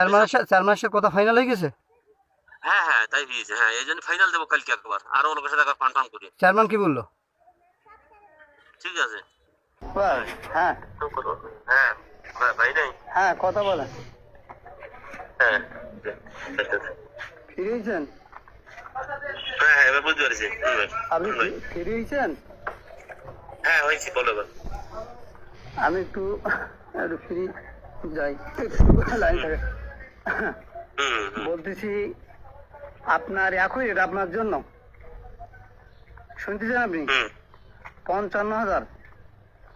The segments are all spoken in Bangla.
সাথে চেয়ারম্যানের সাথে কথা ফাইনাল হয়ে গেছে? হ্যাঁ হ্যাঁ তাই হয়েছে হ্যাঁ এই জন্য ফাইনাল দেবো কালকে একবার। আরও লোকের সাথে একবার কনফার্ম করি। চেয়ারম্যান কি বলল? ঠিক আছে। হ্যাঁ। হ্যাঁ ভাই- ভাই নাই? হ্যাঁ কথা বলেন। হ্যাঁ। ফ্রি হয়েছেন? হ্যাঁ হ্যাঁ এবার বুঝতে পারছি আপনি ভাই। হয়েছেন? হ্যাঁ হয়েছি বলো আমি একটু একটু ফ্রি যাই। লাইন থাকে। বলতেছি আপনার একই রেট আপনার জন্য শুনতেছেন আপনি পঞ্চান্ন হাজার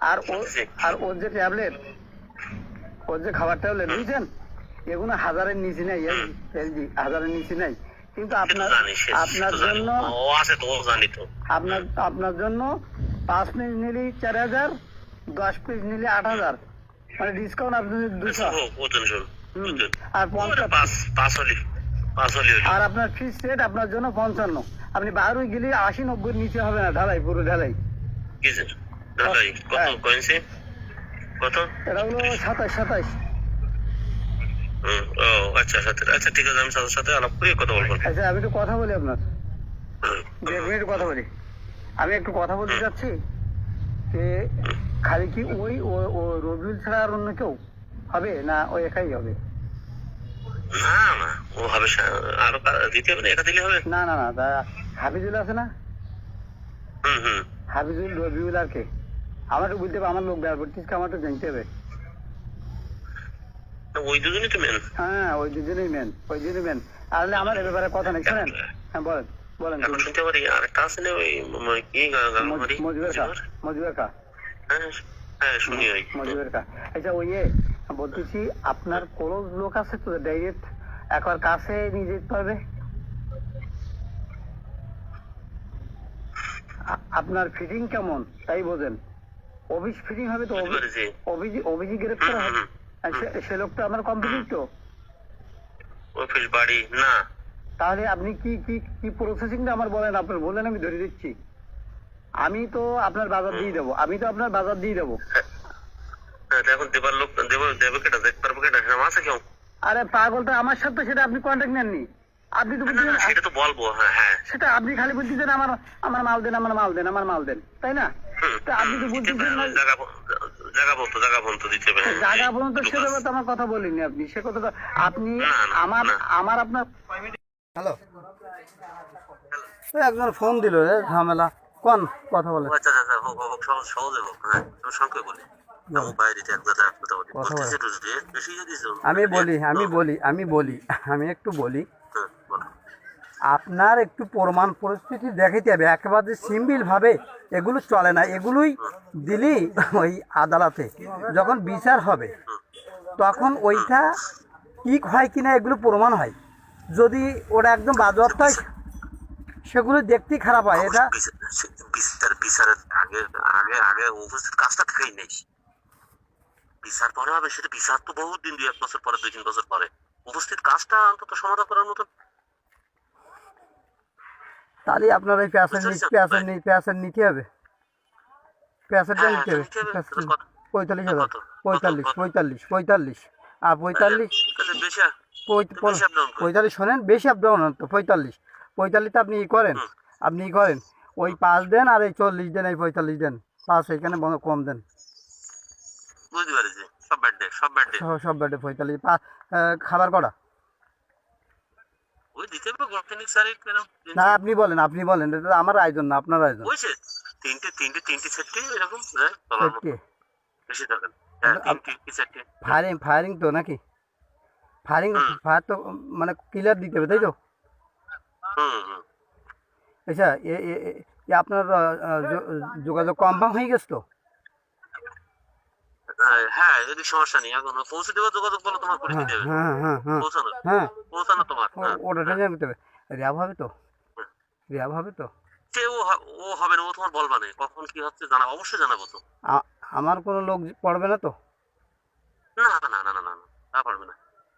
আর ও আর ওর যে ট্যাবলেট ওর যে খাবার ট্যাবলেট বুঝছেন এগুলো হাজারের নিচে নেই এলজি হাজারের নিচে নেই কিন্তু আপনার আপনার জন্য আপনার আপনার জন্য পাঁচ পিস নিলে চার হাজার দশ পিস নিলে আট হাজার মানে ডিসকাউন্ট আপনি দুশো আর আপনার ফিস রেট আপনার জন্য পঞ্চান্ন। আপনি বাইরে গেলে আশি নব্বই নিচে হবে না ঢালাই পুরো ঢালাই। কত হ্যাঁ। কয়েন্সি কত? এটা হলো সাতাশ সাতাশ। ও আচ্ছা সাথে আচ্ছা ঠিক আছে আমি সাথে সাথে আলাপ করে কথা বলব। আচ্ছা আমি একটু কথা বলি আপনার। মিনিট কথা বলি। আমি একটু কথা বলতে চাচ্ছি যে খালি কি ওই রবিউল ছাড়া আর অন্য কেউ? হবে না ওই একাই হবে? না না ও হবে আরও দিতে হবে না এটা দিলে হবে? না না না তা হাফিজুল আছে না? হুম হুম। হাফিজুল রবিউল আর কে? আমার বুঝতে হবে আমার লোক ব্যবহার আমার তো জানতে হবে। ওই দুজনই তো মেন হ্যাঁ ওই দুজনেই মেন ওই দুজনই মেন আসলে আমার এ ব্যাপারে কথা নেই শোনেন? হ্যাঁ বলেন বলেন। শুনতে পারি আর একটা আছে না ওই কি মজুবের কা মজুবের কা হ্যাঁ হ্যাঁ শুনি ওই। মজুবের কা আচ্ছা ওই বলতেছি আপনার ক্লোজ লোক আছে তো ডাইরেক্ট একবার কাছে নিয়ে যেতে পারবে? আপনার ফিটিং কেমন? তাই বোঝেন। অফিস ফিটিং হবে তো? অভিজি অভিজি গ্রেপ্তার হবে? সে- সে লোকটা আমার কমপ্লিট তো? অফিস বাড়ি না। তাহলে আপনি কি কি কি প্রসেসিংটা আমার বলেন? আপনার বলেন আমি ধরে দিচ্ছি। আমি তো আপনার বাজার দিয়ে দেবো। আমি তো আপনার বাজার দিয়ে দেবো। হ্যাঁ, তো দেবার লোক দেব দেবে কেটা দেখতে পারব কেটা সেরকম আছে কেউ? আরে পাগলটা আমার সাথে সেটা আপনি কন্ট্যাক্ট নেননি। আপনি তো বলছেন সেটা তো বলব হ্যাঁ হ্যাঁ। সেটা আপনি খালি বলতেছেন আমার আমার মাল দেন আমার মাল দেন আমার মাল দেন তাই না? হুম, আপনি তো হুম, দিতে বলতেছেন হবে, না- জায়গা জায়গা বলতো জায়গা বলতো দিতে হবে জায়গা এই পর্যন্ত সে লোক আছে। ব্যাপারে তো আমার কথা বলিনি আপনি সে কথা আপনি না, না, আমার আমার আপনার হ্যালো। একজন ফোন দিল রে ঝামেলা। কোন কথা বলে? আচ্ছা আচ্ছা আচ্ছা, হোক সহজ হোক হ্যাঁ তুমি বলি। আমি কথা বলি। আমি বলি আমি বলি। আমি একটু বলি। হ্যাঁ, আপনার একটু প্রমাণ পরিস্থিতি দেখাইতে হবে। একেবারে সিম্বিল ভাবে এগুলো চলে না। এগুলোই দিলি ওই আদালতে। যখন বিচার হবে তখন ওইটা ঠিক হয় কিনা এগুলো প্রমাণ হয়। যদি ওটা একদম বাজেয়াপ্ত হয় সেগুলো দেখতেই খারাপ হয়। এটা বিচার বিচারের আগে আগে আগে উপস্থিত কাজটা থেকেই নেই। বিচার পরে হবে সেটা বিচার তো বহুত দিন দুই এক বছর পরে দুই তিন বছর পরে। উপস্থিত কাজটা অন্তত সমাধান করার মতো তাহলে আপনার এই প্যাসের বুঝতে প্যাসের প্যাসের নিতে হবে? প্যাসেরটা হ্যাঁ, নিতে হবে? নিতে হবে। পঁয়তাল্লিশ হাজার? পঁয়তাল্লিশ পঁয়তাল্লিশ পঁয়তাল্লিশ। আর পঁয়তাল্লিশ। পঁয়তাল্লিশ শোনেন বেশি আপ ডাউন তো পঁয়তাল্লিশ। পঁয়তাল্লিশটা আপনি ই করেন। আপনি ই করেন। ওই পাঁচ দেন আর এই চল্লিশ দেন এই পঁয়তাল্লিশ দেন। পাঁচ এখানে কম দেন। বুঝতে পারছি সব সব সব- পঁয়তাল্লিশ খাবার করা ওই দিতে হবে কেন? না আপনি বলেন আপনি বলেন এটা আমার আয়োজন না আপনার আয়োজন। তিনটে তিনটে তিনটে সেটটি এরকম হ্যাঁ বেশি হ্যাঁ তিনটে কি সেটটি ফায়ারিং ফায়ারিং তো নাকি? ফায়ারিং ফায়ার তো মানে ক্লিয়ার দিতে হবে তাই তো? আচ্ছা আপনার যোগাযোগ কনফার্ম হয়ে গেছে তো? হ্যাঁ, হ্যাঁ এদিক সমস্যা নেই এখন পৌঁছে দেবো যোগাযোগ তোমার করে হ্যাঁ দিতে হবে। হ্যাঁ হ্যাঁ হ্যাঁ। পৌঁছানো হ্যাঁ। পৌঁছানো তোমার ওটা টেনশন করতে হবে। র্যাব হবে তো? র্যাব হবে তো? সে ও ও হবে না ও তোমার বলবা না। কখন কি হচ্ছে জানাব অবশ্যই জানাব তো। আমার কোনো লোক পড়বে না তো? না না না না না না পারবে না।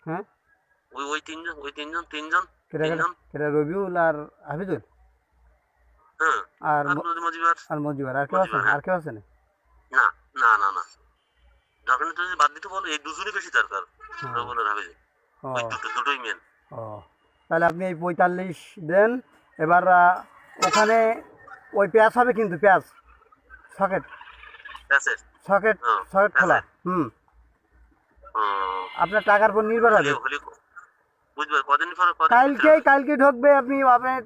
হ্যাঁ? ওই ওই তিনজন ওই তিনজন তিনজন তিনজন। কেটা রবিউল আর হাফিজুল? হ্যাঁ আর মজিবার? আর মজিবার। আর কেউ আছে। আর কেউ আছে না না না না না দরকার নেই তুমি যদি বাদ দিতে বলো এই দুজনই বেশি দরকার। হ্যাঁ। ওই দুটো দুটোই মেন ও। তাহলে আপনি এই পঁয়তাল্লিশ দেন। এবার ওখানে ওই পেঁয়াজ হবে কিন্তু পেঁয়াজ সকেট। সকেট সকেট খোলা। হুম। আপনার টাকার উপর নির্ভর হবে। কালকেই কালকে ঢুকবে আপনি আপনার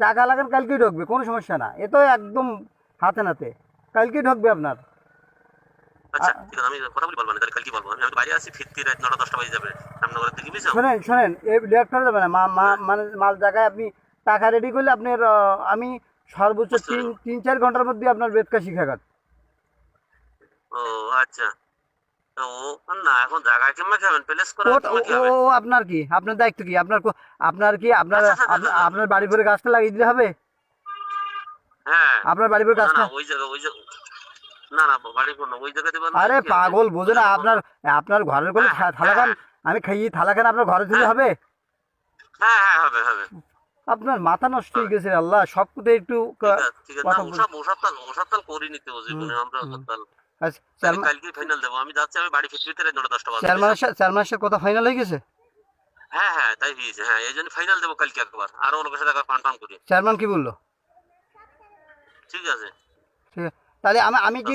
টাকা লাগান কালকেই ঢুকবে কোনো সমস্যা না। এ তো একদম হাতে নাতে। কালকেই ঢুকবে আপনার। আচ্ছা ঠিক আছে আমি কথা বলি বলব না তাহলে কাল বলব। আমি আমি বাইরে আছি ফিরতি রাত নটা দশটা বাজে যাবে। রামনগরের দিকে বুঝছ? শোনেন শোনেন এই লেট করা যাবে না। মা- মা- মানে মাল জায়গায় আপনি টাকা রেডি করলে আপনার আমি সর্বোচ্চ তিন তিন চার ঘণ্টার মধ্যে আপনার বেদকা শিখাঘাট ও আচ্ছা। ও করে আপনার কি? আপনার দায়িত্ব কি? আপনার আপনার কি আপনার আপনার-। বাড়ি ভরে গাছটা লাগিয়ে দিতে হবে? হ্যাঁ। আপনার বাড়ি ভরে গাছটা ওই জায়গা ওই জায়গা না না বাড়ি কোন ওই জায়গা আরে পাগল বোঝে না আপনার আপনার ঘরের কোলে হ্যাঁ, থালা খান আমি খাইয়ে থালা খান আপনার ঘরে দিলে হবে? হ্যাঁ হ্যাঁ হবে হবে। আপনার মাথা নষ্ট হয়ে গেছে আল্লাহ সব কোথায় একটু ঠিক আছে ঠিক আছে। না কথা বল- ওসব ওসব তাল ওসব তাল করি নিতে ও জীবনে আমরা ওসব তাল আচ্ছা, তাহলে চেয়ারম্যান কালকে ফাইনাল দেবো। আমি যাচ্ছি আমি বাড়ি ফিরতে ফিরতে নটা দশটা বাজে চেয়ারম্যানের সাথে চেয়ারম্যানের সাথে কথা ফাইনাল হয়ে গেছে? হ্যাঁ হ্যাঁ তাই হয়েছে হ্যাঁ এই জন্য ফাইনাল দেবো কালকে একবার। আরও লোকের সাথে একবার কনফার্ম করি। চেয়ারম্যান কি বলল? ঠিক আছে। ঠিক আছে। তাহলে আমি আমি কি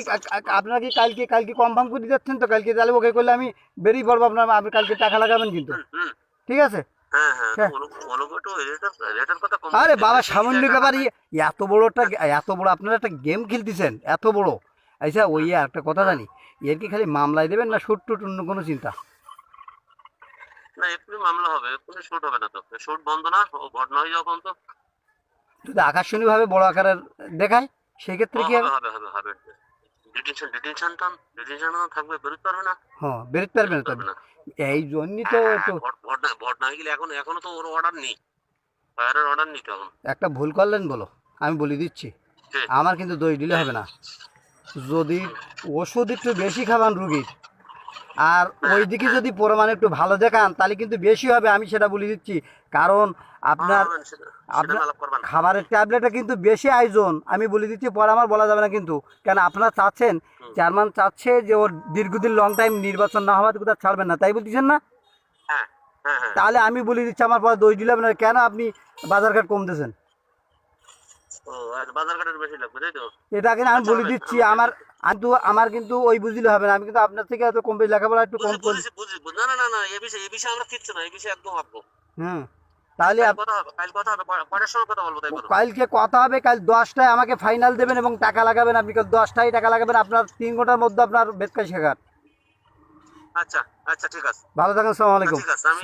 আপনারা কি কালকে কালকে কনফার্ম করে যাচ্ছেন তো? কালকে তাহলে ওকে করলে আমি বেরিয়ে পড়ব আপনার আপনি কালকে টাকা লাগাবেন কিন্তু। ঠিক আছে? হ্যাঁ হ্যাঁ হ্যাঁ। আরে বাবা সামান্য ব্যাপার এত বড় একটা এত বড় আপনারা একটা গেম খেলতেছেন এত বড়। আচ্ছা ওই একটা কথা জানি এর কি খালি মামলায় দেবেন না শুট টুট অন্য কোনো চিন্তা? না এক্ষুনি মামলা হবে এক্ষুনি শুট হবে না তো। শুট বন্ধ না ঘটনা হয়ে যাওয়া পর্যন্ত। যদি আকর্ষণীয়ভাবে বড় আকারের দেখায়? সেক্ষেত্রে কি হবে হবে হবে হবে হবে। ডিটেনশন ডিটেনশন তো ডিটেনশন থাকবে বেরোতে পারবে না। হ্যাঁ বেরোতে এই জন্যই তো হ্যাঁ, ভোট ভোট না- গেলে এখন এখনও তো ওর অর্ডার নেই। ফায়ারের অর্ডার নেই তো এখন একটা ভুল করলেন বলো আমি বলে দিচ্ছি। আমার কিন্তু দই দিলে হবে না। যদি ওষুধ একটু বেশি খাবান রুগীর আর ওই দিকে যদি পরিমাণ একটু ভালো দেখান তাহলে কিন্তু বেশি হবে আমি সেটা বলে দিচ্ছি কারণ আপনার হ্যাঁ, সেটা আপনার-। খাবারের ট্যাবলেটটা কিন্তু বেশি আয়োজন আমি বলে দিচ্ছি পরে আমার বলা যাবে না কিন্তু কেন আপনারা চাচ্ছেন। চেয়ারম্যান চাচ্ছে যে ওর দীর্ঘদিন লং টাইম নির্বাচন না হওয়াতে কোথাও ছাড়বেন না তাই বলতেছেন না হ্যাঁ হ্যাঁ হ্যাঁ তাহলে আমি বলে দিচ্ছি আমার পরে দই দিলে হবে না কেন আপনি বাজার ঘাট কম দিয়েছেন এটা কিন্তু আমি আচ্ছা, বলে দিচ্ছি হবে। কিন্তু আমার কিন্তু ওই বুঝলে হবে না। আমি কিন্তু আপনার থেকে এত কম বেশি লেখাপড়া একটু কম করি। না না না না এ বিষয়ে এ বিষয়ে আমরা কিচ্ছু না এই বিষয়ে একদম ভাববো। হুম তাহলে কালকে কথা হবে কাল দশটায় আমাকে ফাইনাল দেবেন এবং টাকা লাগাবেন। আপনি কাল দশটায় টাকা লাগাবেন আপনার তিন ঘণ্টার মধ্যে আপনার বেদকা শেখার। আচ্ছা আচ্ছা ঠিক আছে। ভালো থাকেন সালাম আলাইকুম। ঠিক আছে আমি